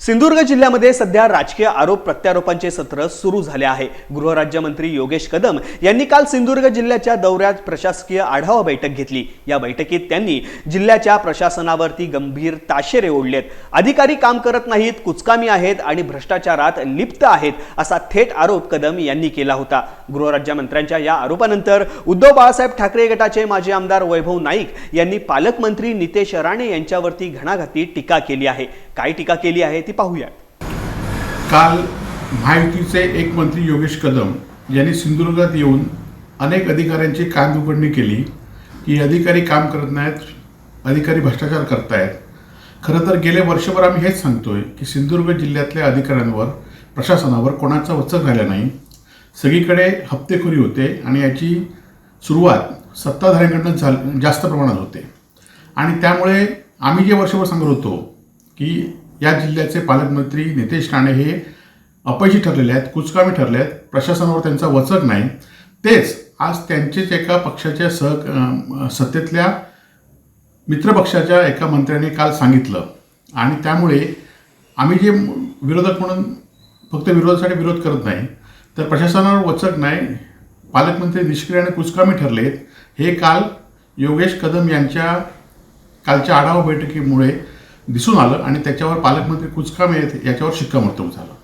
सिंधुदुर्ग जिल्ह्यामध्ये सध्या राजकीय आरोप प्रत्यारोपांचे सत्र सुरू झाले आहे. गृहराज्यमंत्री योगेश कदम यांनी काल सिंधुदुर्ग जिल्ह्याच्या दौऱ्यात प्रशासकीय आढावा बैठक घेतली. या बैठकीत त्यांनी जिल्ह्याच्या प्रशासनावरती गंभीर ताशेरे ओढलेत. अधिकारी काम करत नाहीत कुचकामी आहेत आणि भ्रष्टाचारात लिप्त आहेत असा थेट आरोप कदम यांनी केला होता. गृहराज्यमंत्र्यांच्या या आरोपानंतर उद्धव बाळासाहेब ठाकरे गटाचे माजी आमदार वैभव नाईक यांनी पालकमंत्री नितेश राणे यांच्यावरती घणाघाती टीका केली आहे. काय टीका केली आहे ती पाहूया काल महायुतीचे एक मंत्री योगेश कदम यांनी सिंधुदुर्गात येऊन अनेक अधिकाऱ्यांची कानउघडणी केली की अधिकारी काम करत नाहीत अधिकारी भ्रष्टाचार करतायत. खरं तर गेले वर्षभर आम्ही हेच सांगतोय की सिंधुदुर्ग जिल्ह्यातल्या अधिकाऱ्यांवर प्रशासनावर कोणाचा वचक राहिला नाही. सगळीकडे हप्तेखोरी होते आणि याची सुरुवात सत्ताधाऱ्यांकडनं झाल जास्त प्रमाणात होते. आणि त्यामुळे आम्ही जे वर्षभर सांगत होतो की या जिल्ह्याचे पालकमंत्री नितेश राणे हे अपयशी ठरलेले आहेत कुचकामी ठरले आहेत. प्रशासनावर त्यांचा वचक नाही. तेच आज त्यांचेच एका पक्षाच्या सह सत्तेतल्या मित्रपक्षाच्या एका मंत्र्याने काल सांगितलं. आणि त्यामुळे आम्ही जे विरोधक म्हणून फक्त विरोधासाठी विरोध करत नाही तर प्रशासनावर वचक नाही पालकमंत्री निष्क्रिय आणि कुचकामी ठरलेत. हे काल योगेश कदम यांच्या कालच्या आढावा बैठकीमुळे दिसून आलं आणि त्याच्यावर पालकमंत्री कुचकाम आहेत याच्यावर शिक्कामोर्तब झालं.